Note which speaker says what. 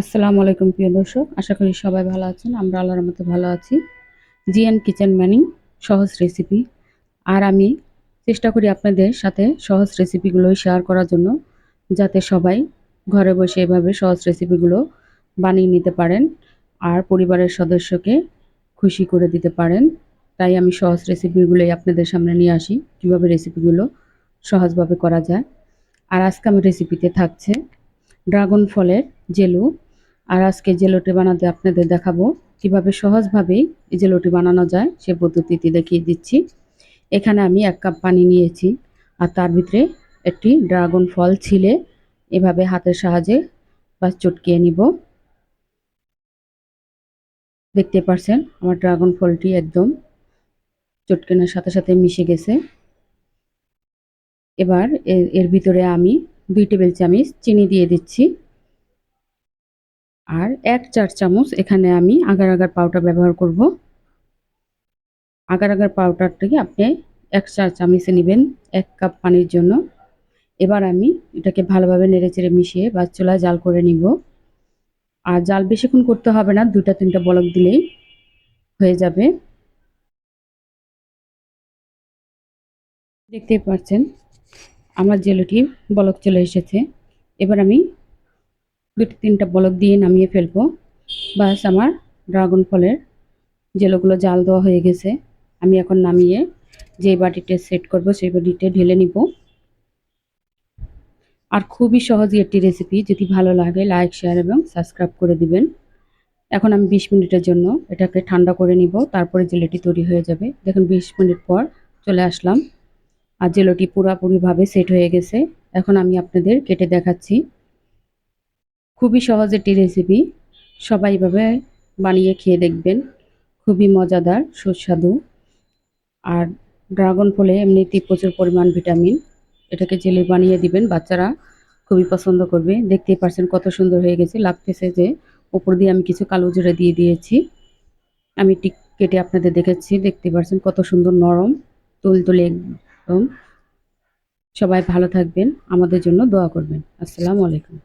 Speaker 1: আসসালামু আলাইকুম, প্রিয় দর্শক। আশা করি সবাই ভালো আছেন। আমরা আল্লাহর মতো ভালো আছি। জি জিএন কিচেন ম্যানিং সহজ রেসিপি আর আমি চেষ্টা করি আপনাদের সাথে সহজ রেসিপিগুলোই শেয়ার করার জন্য, যাতে সবাই ঘরে বসে এভাবে সহজ রেসিপিগুলো বানিয়ে নিতে পারেন আর পরিবারের সদস্যকে খুশি করে দিতে পারেন। তাই আমি সহজ রেসিপিগুলোই আপনাদের সামনে নিয়ে আসি, কীভাবে রেসিপিগুলো সহজভাবে করা যায়। আর আজকে আমি রেসিপিতে থাকছে ড্রাগন ফলের জেলু আর আজকে যে জেলোটি বানাতে আপনাদের দেখাবো, কীভাবে সহজভাবেই জেলোটি বানানো যায় সে পদ্ধতিটি দেখিয়ে দিচ্ছি। এখানে আমি এক কাপ পানি নিয়েছি আর তার ভিতরে একটি ড্রাগন ফল ছিলে, এভাবে হাতের সাহায্যে বা চটকিয়ে নিব। দেখতে পারছেন, আমার ড্রাগন ফলটি একদম চটকানোর সাথে সাথে মিশে গেছে। এবার এর ভিতরে আমি দুই টেবিল চামচ চিনি দিয়ে দিচ্ছি। আর এক চার চামচ এখানে আমি আগার আগার পাউডার ব্যবহার করব। আগার আগার পাউডারটাকে আপনি এক চার চামচে নেবেন, এক কাপ পানির জন্য। এবার আমি এটাকে ভালোভাবে নেড়ে চেড়ে মিশিয়ে বা চুলায় জাল করে নিব। আর জাল বেশিক্ষণ করতে হবে না দুটা তিনটা বলক দিলেই হয়ে যাবে। দেখতেই পাচ্ছেন আমার জেলোটি বলক চলে এসেছে। এবার আমি দুটো তিনটা বলক দিয়ে নামিয়ে ফেলব। বাস আমার ড্রাগন ফলের জেলোগুলো জাল দেওয়া হয়ে গেছে, আমি এখন নামিয়ে যে বাটিতে সেট করব সেই বাটিতে ঢেলে নিব। আর খুবই সহজ একটি রেসিপি, যদি ভালো লাগে লাইক, শেয়ার এবং সাবস্ক্রাইব করে দিবেন। এখন আমি বিশ মিনিটের জন্য এটাকে ঠান্ডা করে নিব, তারপরে জেলেটি তৈরি হয়ে যাবে। দেখুন, বিশ মিনিট পর চলে আসলাম। আর জেলোটি পুরাপুরিভাবে সেট হয়ে গেছে। এখন আমি আপনাদের কেটে দেখাচ্ছি। খুবই সহজ একটি রেসিপি সবাই এভাবে বানিয়ে খেয়ে দেখবেন। খুবই মজাদার, সুস্বাদু। আর ড্রাগন ফলে এমনিতেই প্রচুর পরিমাণ ভিটামিন এটাকে জেলে বানিয়ে দিবেন, বাচ্চারা খুবই পছন্দ করবে। দেখতেই পারছেন কত সুন্দর হয়ে গেছে। লাগতেছে যে উপর দিয়ে আমি কিছু কালো জোরে দিয়ে দিয়েছি। আমি টিক কেটে আপনাদের দেখেছি দেখতে পারছেন কত সুন্দর নরম তুলতুলে একদম। সবাই ভালো থাকবেন। আমাদের জন্য দোয়া করবেন। আসসালামু আলাইকুম।